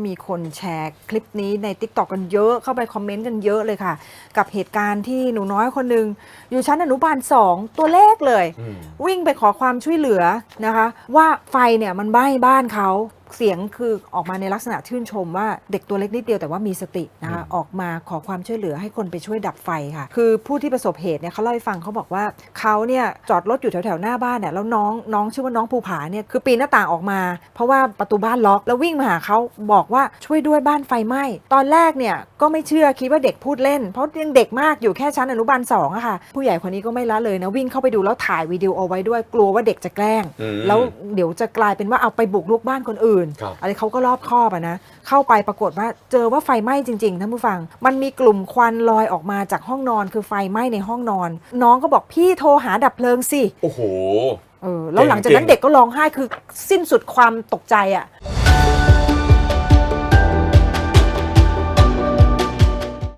มีคนแชร์คลิปนี้ใน t ิ k t o k กันเยอะเข้าไปคอมเมนต์กันเยอะเลยค่ะ กับเหตุการณ์ที่หนูน้อยคนหนึ่งอยู่ชั้นอนุบาลสองตัวเลขเลยอืมวิ่งไปขอความช่วยเหลือนะคะ ว่าไฟเนี่ยมันไหม้บ้านเขา เสียงคือออกมาในลักษณะชื่นชมว่าเด็กตัวเล็กนิดเดียวแต่ว่ามีสตินะคะอืมออกมาขอความช่วยเหลือให้คนไปช่วยดับไฟค่ะ คือผู้ที่ประสบเหตุเนี่ยเขาเล่าให้ฟังเขาบอกว่าเขาเนี่ยจอดรถอยู่แถวๆหน้าบ้านเนี่ยแล้วน้องน้องชื่อว่าน้องภูผาเนี่ยคือปีนหน้าต่างออกมา เพราะว่าประตูบ้านล็อกแล้ววิ่งมาหาเขาบอกว่าช่วยด้วยบ้านไฟไหม้ตอนแรกเนี่ยก็ไม่เชื่อคิดว่าเด็กพูดเล่น เพราะยังเด็กมากอยู่แค่ชั้นอนุบาลสองอะค่ะผู้ใหญ่คนนี้ก็ไม่ละเลยนะวิ่งเข้าไปดูแล้วถ่ายวิดีโอเอาไว้ด้วยกลัวว่าเด็กจะแกล้งอืมแล้วเดี๋ยวจะกลายเป็นว่าเอาไปบุกรุกบ้านคนอื่นครับอะไรเขาก็รอบคอบอะนะ เข้าไปปรากฏว่าเจอว่าไฟไหม้จริงๆท่านผู้ฟัง มันมีกลุ่มควันลอยออกมาจากห้องนอนคือไฟไหม้ในห้องนอน น้องก็บอกพี่โทรหาดับเพลิงสิโอ้โหเออแล้วหลังจากนั้นเก่งๆเด็กก็ร้องไห้คือสิ้นสุดความตกใจอะ